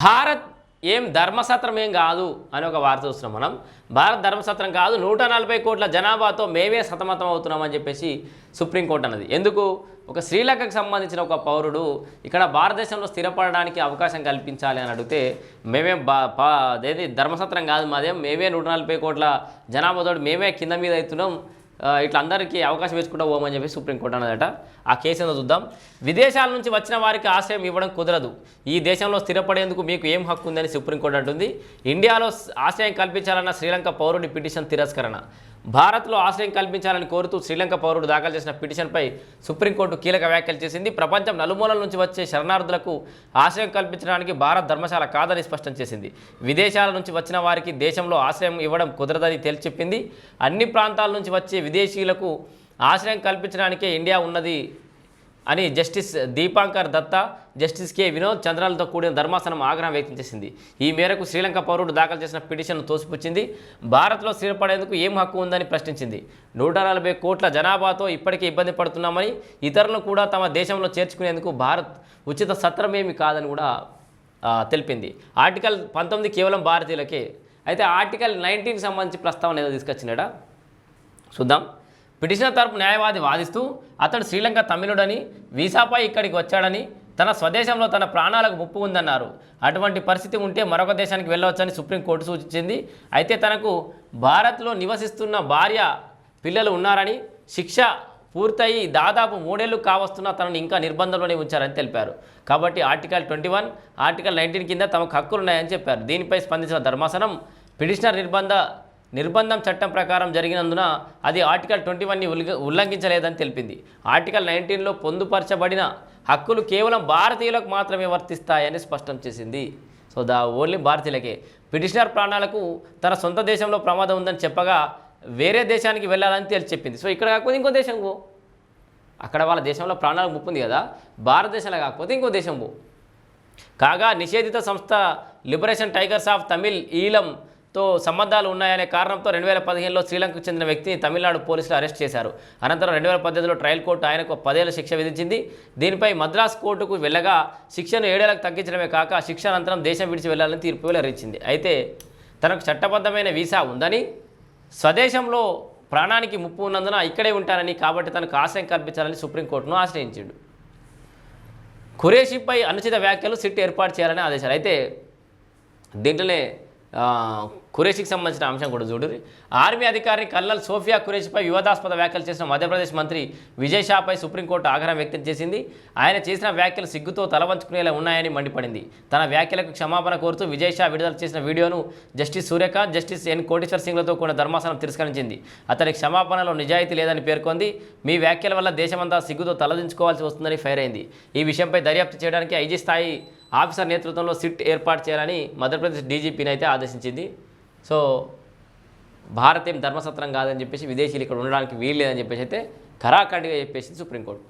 భారత్ ఏం ధర్మసత్రం ఏం కాదు అని ఒక వార్త చూస్తున్నాం మనం. భారత్ ధర్మసత్రం కాదు నూట నలభై కోట్ల జనాభాతో మేమే సతమతం అవుతున్నామని చెప్పేసి సుప్రీంకోర్టు అన్నది. ఎందుకు? ఒక శ్రీలంకకు సంబంధించిన ఒక పౌరుడు ఇక్కడ భారతదేశంలో స్థిరపడడానికి అవకాశం కల్పించాలి అని అడిగితే మేమేం బా అదేది ధర్మసత్రం కాదు మాదేం మేమే నూట నలభై కోట్ల జనాభాతో మేమే కింద మీద అవుతున్నాం. ఇట్లా అందరికీ అవకాశం వేసుకుంటా పోమని చెప్పి సుప్రీంకోర్టు అన్నదట. ఆ కేసు ఏదో చూద్దాం. విదేశాల నుంచి వచ్చిన వారికి ఆశ్రయం ఇవ్వడం కుదరదు. ఈ దేశంలో స్థిరపడేందుకు మీకు ఏం హక్కు ఉందని సుప్రీంకోర్టు అంటుంది. ఇండియాలో ఆశ్రయం కల్పించాలన్న శ్రీలంక పౌరుడి పిటిషన్ తిరస్కరణ. భారత్లో ఆశ్రయం కల్పించాలని కోరుతూ శ్రీలంక పౌరుడు దాఖలు చేసిన పిటిషన్పై సుప్రీంకోర్టు కీలక వ్యాఖ్యలు చేసింది. ప్రపంచం నలుమూలల నుంచి వచ్చే శరణార్థులకు ఆశ్రయం కల్పించడానికి భారత్ ధర్మశాల కాదని స్పష్టం చేసింది. విదేశాల నుంచి వచ్చిన వారికి దేశంలో ఆశ్రయం ఇవ్వడం కుదరదని తేల్చి చెప్పింది అన్ని ప్రాంతాల నుంచి వచ్చే విదేశీయులకు ఆశ్రయం కల్పించడానికే ఇండియా ఉన్నది అని justice Dipankar Datta justice K. Vinod చంద్రాలతో కూడిన ధర్మాసనం ఆగ్రహం వ్యక్తం చేసింది. ఈ మేరకు శ్రీలంక పౌరుడు దాఖలు చేసిన పిటిషన్ను తోసిపుచ్చింది. భారత్లో స్థిరపడేందుకు ఏం హక్కు ఉందని ప్రశ్నించింది. నూట నలభై కోట్ల జనాభాతో ఇప్పటికే ఇబ్బంది పడుతున్నామని ఇతరులను కూడా తమ దేశంలో చేర్చుకునేందుకు భారత్ ఉచిత సత్రమేమి కాదని కూడా తెలిపింది. ఆర్టికల్ పంతొమ్మిది కేవలం భారతీయులకే. అయితే ఆర్టికల్ నైన్టీన్కి సంబంధించి ప్రస్తావన ఏదో తీసుకొచ్చినాడా? చూద్దాం. పిటిషనర్ తరపు న్యాయవాది వాదిస్తూ అతడు శ్రీలంక తమిళుడని వీసాపై ఇక్కడికి వచ్చాడని తన స్వదేశంలో తన ప్రాణాలకు ముప్పు ఉందన్నారు. అటువంటి పరిస్థితి ఉంటే మరొక దేశానికి వెళ్ళవచ్చని సుప్రీంకోర్టు సూచించింది. అయితే తనకు భారత్లో నివసిస్తున్న భార్య పిల్లలు ఉన్నారని శిక్ష పూర్తయి దాదాపు మూడేళ్ళు కావస్తున్నా తనను ఇంకా నిర్బంధంలోనే ఉంచారని తెలిపారు. కాబట్టి article twenty one article nineteen కింద తమకు హక్కులున్నాయని చెప్పారు. దీనిపై స్పందించిన ధర్మాసనం పిటిషనర్ నిర్బంధ నిర్బంధం చట్టం ప్రకారం జరిగినందున అది ఆర్టికల్ ట్వంటీ వన్ని ఉల్లంఘించలేదని తెలిపింది. ఆర్టికల్ నైన్టీన్లో పొందుపరచబడిన హక్కులు కేవలం భారతీయులకు మాత్రమే వర్తిస్తాయని స్పష్టం చేసింది. సో దా ఓన్లీ భారతీయులకే. బ్రిటిషర్ ప్రాణాలకు తన సొంత దేశంలో ప్రమాదం ఉందని చెప్పగా వేరే దేశానికి వెళ్ళాలని తేల్చి చెప్పింది. సో ఇక్కడ కాకపోతే ఇంకో దేశం పో. అక్కడ వాళ్ళ దేశంలో ప్రాణాలకు ముప్పు ఉంది కదా. భారతదేశంలో కాకపోతే ఇంకో దేశం పో. కాగా నిషేధిత సంస్థ లిబరేషన్ టైగర్స్ ఆఫ్ తమిళ్ తో సంబంధాలు ఉన్నాయనే కారణంతో రెండు వేల పదిహేనులో శ్రీలంకకు చెందిన వ్యక్తిని తమిళనాడు పోలీసులు అరెస్ట్ చేశారు. అనంతరం రెండు వేల పద్దెనిమిదిలో ట్రయల్ కోర్టు ఆయనకు పదేళ్ళ శిక్ష విధించింది. దీనిపై మద్రాస్ కోర్టుకు వెళ్ళగా శిక్షను ఏడేళ్ళకు తగ్గించడమే కాక శిక్ష అనంతరం దేశం విడిచి వెళ్ళాలని తీర్పు వెల్లరించింది అయితే తనకు చట్టబద్ధమైన వీసా ఉందని స్వదేశంలో ప్రాణానికి ముప్పు ఉన్నందున ఇక్కడే ఉంటానని కాబట్టి తనకు ఆశ్రయం కల్పించాలని సుప్రీంకోర్టును ఆశ్రయించాడు. ఖురేషిపై అనుచిత వ్యాఖ్యలు సిట్ ఏర్పాటు చేయాలని ఆదేశాలు. అయితే దీంట్లోనే ఖురేషికి సంబంధించిన అంశం కూడా చూడు. ఆర్మీ అధికారి కల్నల్ సోఫియా ఖురేషిపై వివాదాస్పద వ్యాఖ్యలు చేసిన మధ్యప్రదేశ్ మంత్రి విజయ్ షాపై సుప్రీంకోర్టు ఆగ్రహం వ్యక్తం చేసింది. ఆయన చేసిన వ్యాఖ్యలు సిగ్గుతో తలవంచుకునేలా ఉన్నాయని మండిపడింది. తన వ్యాఖ్యలకు క్షమాపణ కోరుతూ విజయ్ షా విడుదల చేసిన వీడియోను justice Surya Kant justice N Koteswar సింగ్లతో కూడిన ధర్మాసనం తిరస్కరించింది. అతని క్షమాపణలో నిజాయితీ లేదని పేర్కొంది. మీ వ్యాఖ్యల వల్ల దేశమంతా సిగ్గుతో తలదించుకోవాల్సి వస్తుందని ఫైర్ అయింది. ఈ విషయంపై దర్యాప్తు చేయడానికి ఐజీ స్థాయి ఆఫీసర్ నేతృత్వంలో సిట్ ఏర్పాటు చేయాలని మధ్యప్రదేశ్ డీజీపీని అయితే ఆదేశించింది. సో భారతీయం ధర్మసత్రం కాదని చెప్పేసి విదేశీయులు ఇక్కడ ఉండడానికి వీలు లేదని చెప్పేసి అయితే ఖరాఖండిగా చెప్పేసింది సుప్రీంకోర్టు.